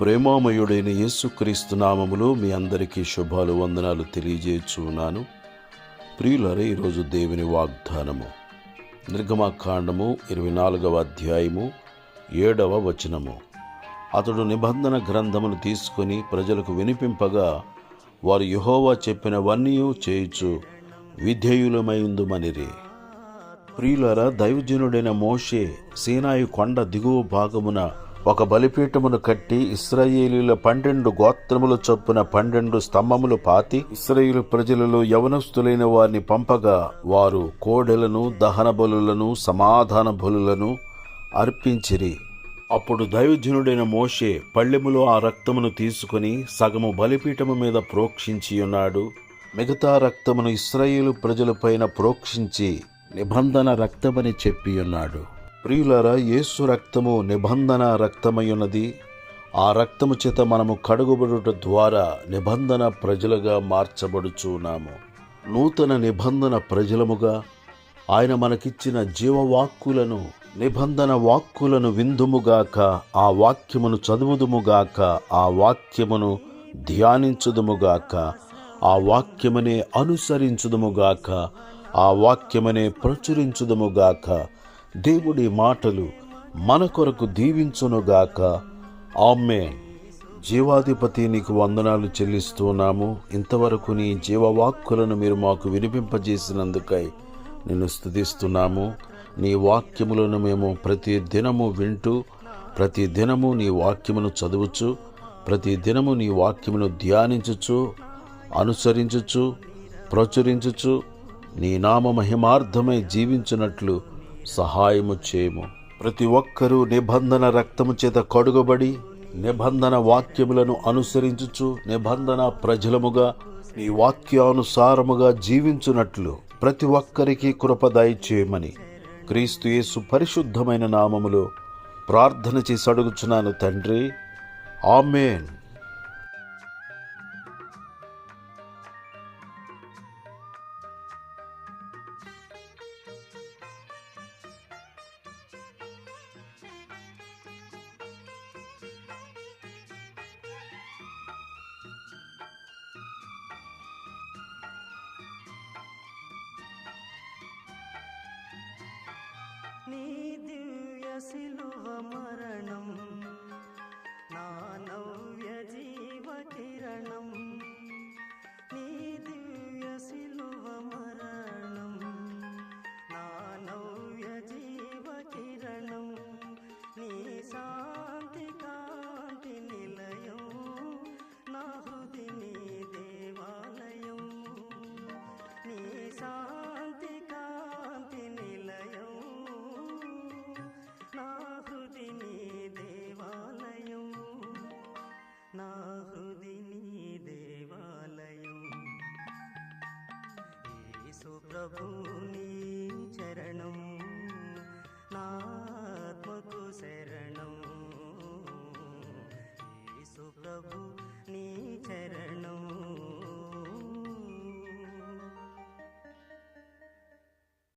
ప్రేమామయుడైన యేసుక్రీస్తు నామములో మీ అందరికీ శుభాలు వందనాలు తెలియజేస్తున్నాను ప్రియులరే ఈరోజు దేవుని వాగ్దానము. నిర్గమకాండము ఇరవై నాలుగవ అధ్యాయము ఏడవ వచనము. అతడు నిబంధన గ్రంథమును తీసుకొని ప్రజలకు వినిపింపగా వారు యుహోవా చెప్పినవన్నీ చేయుచు విధేయులమైందుమనిరి ప్రియులరా దైవజనుడైన మోషే సీనాయి కొండ దిగువ భాగమున ఒక బలిపీఠమును కట్టి ఇస్రాయేలీల పన్నెండు గోత్రములు చొప్పున పన్నెండు స్తంభములు పాతి ఇస్రాయేలు ప్రజలలో యవనస్తులైన వారిని పంపగా వారు కోడెలను దహన బలులను సమాధాన బలులను అర్పించిరి. అప్పుడు దైవజనుడైన మోషే పళ్ళెములో ఆ రక్తమును తీసుకుని సగము బలిపీఠము మీద ప్రోక్షించి ఉన్నాడు మిగతా రక్తమును ఇస్రాయేలు ప్రజలపైన ప్రోక్షించి నిబంధన రక్తమని చెప్పి ఉన్నాడు ప్రియులరా యేసు రక్తము నిబంధన రక్తమయున్నది ఆ రక్తము చేత మనము కడుగుబడుట ద్వారా నిబంధన ప్రజలుగా మార్చబడుచున్నాము. నూతన నిబంధన ప్రజలముగా ఆయన మనకిచ్చిన జీవవాక్కులను నిబంధన వాక్కులను విందుముగాక ఆ వాక్యమును చదువుదుముగాక ఆ వాక్యమును ధ్యానించుదుముగాక ఆ వాక్యమనే అనుసరించుదుముగాక ఆ వాక్యమనే ప్రచురించుదుముగాక దేవుడి మాటలు మన కొరకు దీవించునుగాక. ఆమె జీవాధిపతి నీకు వందనాలు చెల్లిస్తున్నాము ఇంతవరకు నీ జీవవాక్కులను మీరు మాకు వినిపింపజేసినందుకై నిన్ను స్థుతిస్తున్నాము నీ వాక్యములను మేము ప్రతి దినము వింటూ ప్రతి దినము నీ వాక్యమును చదువుచు ప్రతి దినము నీ వాక్యమును ధ్యానించుచు అనుసరించుచు ప్రచురించుచు నీ నామ మహిమార్థమై జీవించినట్లు సహాయము చేయము. ప్రతి ఒక్కరూ నిబంధన రక్తము చేత కడుగబడి నిబంధన వాక్యములను అనుసరించుచు నిబంధన ప్రజలముగా నీ వాక్యానుసారముగా జీవించున్నట్లు ప్రతి ఒక్కరికి కృపదాయి చేయమని క్రీస్తు యేసు పరిశుద్ధమైన నామములో ప్రార్థన చేసి అడుగుచున్నాను తండ్రి. ఆమెన్. నీ దివ్య శిలువ మరణం प्रभु